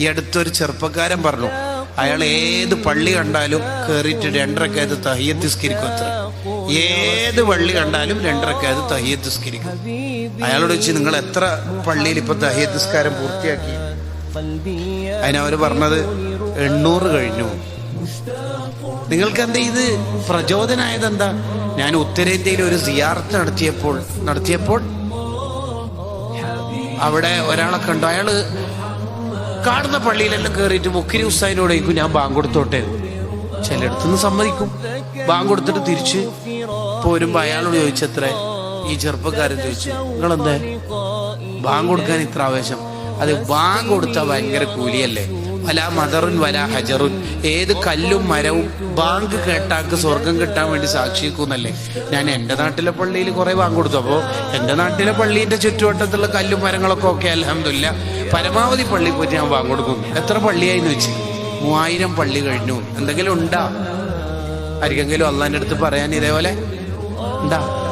ഈ അടുത്തൊരു ചെറുപ്പക്കാരൻ പറഞ്ഞു അയാൾ ഏത് പള്ളി കണ്ടാലും കയറിയിട്ട് രണ്ടരക്കായത് തഹിയത്ത് നിസ്കരിക്കും അത്ര. ഏത് പള്ളി കണ്ടാലും രണ്ടരക്കായത് തഹിയത്ത് നിസ്കരിക്കും. അയാളോട് വെച്ച് നിങ്ങൾ എത്ര പള്ളിയിൽ ഇപ്പൊ തഹിയത്ത് നിസ്കാരം പൂർത്തിയാക്കി? അതിനവര് പറഞ്ഞത് എണ്ണൂറ് കഴിഞ്ഞു. നിങ്ങൾക്ക് എന്താ ഇത്? പ്രചോദനായത് എന്താ ഞാൻ ഉത്തരേന്ത്യയിൽ ഒരു സിയാർത്ത് നടത്തിയപ്പോൾ നടത്തിയപ്പോൾ അവിടെ ഒരാളെ കണ്ടു അയാൾ കാണുന്ന പള്ളിയിലെല്ലാം കയറിയിട്ട് മുക്കിരി ഉസ്താദിനോട് ചോദിക്കും ഞാൻ ബാങ്ക് കൊടുത്തോട്ടെ? ചിലയിടത്തുനിന്ന് സമ്മതിക്കും. ബാങ്ക് കൊടുത്തിട്ട് തിരിച്ച് പോരുമ്പോ അയാളോട് ചോദിച്ചത്രേ ഈ ചെറുപ്പക്കാരൻ ചോദിച്ചു നിങ്ങളെന്താ? ബാങ്ക് കൊടുക്കാൻ ഇത്ര ആവേശം? അത് ബാങ്ക് കൊടുത്താൽ ഭയങ്കര കൂലിയല്ലേ? വല മദറുൻ വല ഹജറുൻ ഏത് കല്ലും മരവും ബാങ്ക് കേട്ടാക്ക് സ്വർഗം കിട്ടാൻ വേണ്ടി സാക്ഷിക്കുന്നല്ലേ ഞാൻ എന്റെ നാട്ടിലെ പള്ളിയിൽ കുറെ ബാങ്ക് കൊടുത്തു. അപ്പോൾ എന്റെ നാട്ടിലെ പള്ളീന്റെ ചുറ്റുവട്ടത്തുള്ള കല്ലും മരങ്ങളൊക്കെ ഒക്കെ അലഹമില്ല പരമാവധി പള്ളി പോയിട്ട് ഞാൻ വാങ്ങൊടുക്കും എത്ര പള്ളിയായിന്ന് വെച്ച്? മൂവായിരം പള്ളി കഴിഞ്ഞു. എന്തെങ്കിലും ഉണ്ടാ? ആർക്കെങ്കിലും അള്ളാന്റെ അടുത്ത് പറയാൻ ഇതേപോലെ? ഉണ്ടാ?